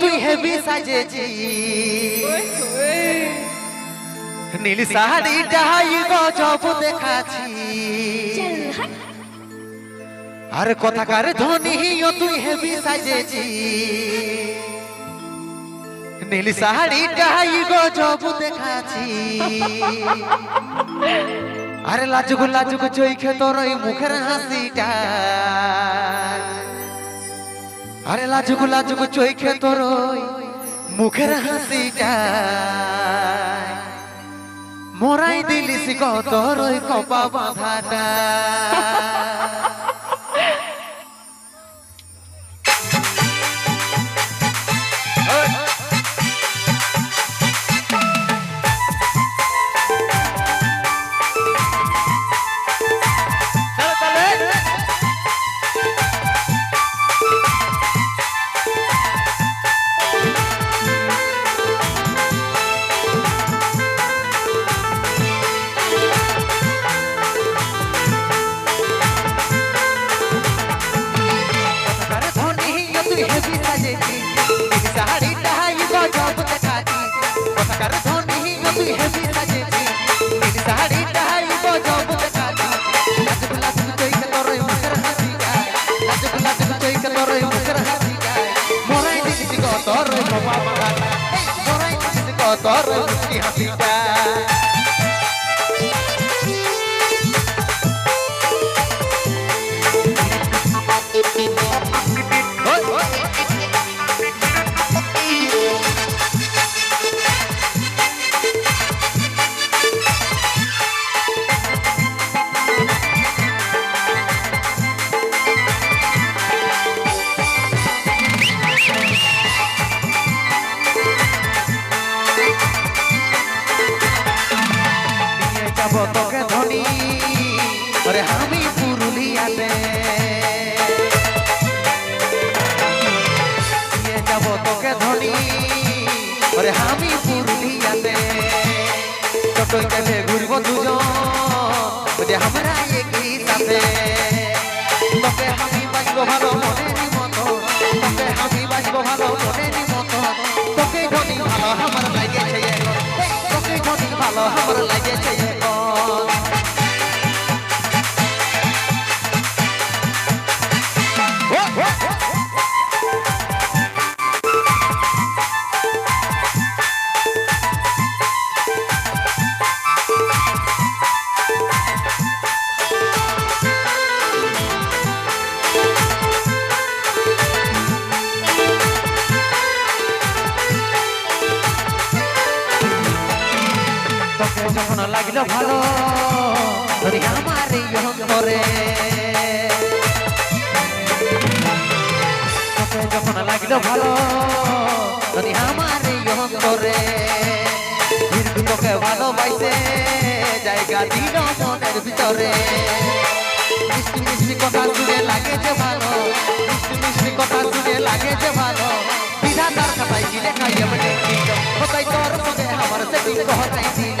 তুই হেভি সাজেছি নীল শাড়ি ডাই গজব দেখাছি আর কথাকার ইয়ো তুই হেভি সাজেছি নীল শাড়ি ডাই গজব দেখাছি আরে লাজুক লাজুক চৈখে তোর ওই মুখের হাসিটা আরে লাজুক লাজুক চৈখে তোর মুখের হাসিটা। মোরাই দিলিস কত রই কপা বাঁধাটা। ধ্বনি তুই তোকে ধনী। ওরে আমি পুরুলিয়াতে। নিয়ে যাব তোকে ধনী। ওরে আমি পুরুলিয়াতে। টোটোই গেলে ঘুরবো দুজন। ওরে আমরা একই সাথে। তোকে আমি বাঁচবো ভালো মনেরই মতো। তোকে আমি বাঁচবো ভালো মনেরই তোকে যখন লাগল ভালো। ধরি আমার অন্তরে তোকে যখন লাগল ভালো, ধরি আমার অন্তরে তোকে ভালোবাসে, জায়গা দিল মনের ভিতরে। মিষ্টি মিষ্টি কথা শুনে লাগে যে ভালো, মিষ্টি মিষ্টি কথা শুনে লাগে যে ভালো। বিধাতার খাতায় কি লেখা এমনি দিল কোথায় তোর সঙ্গে আমার সেটিং হতাই দিল?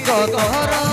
কত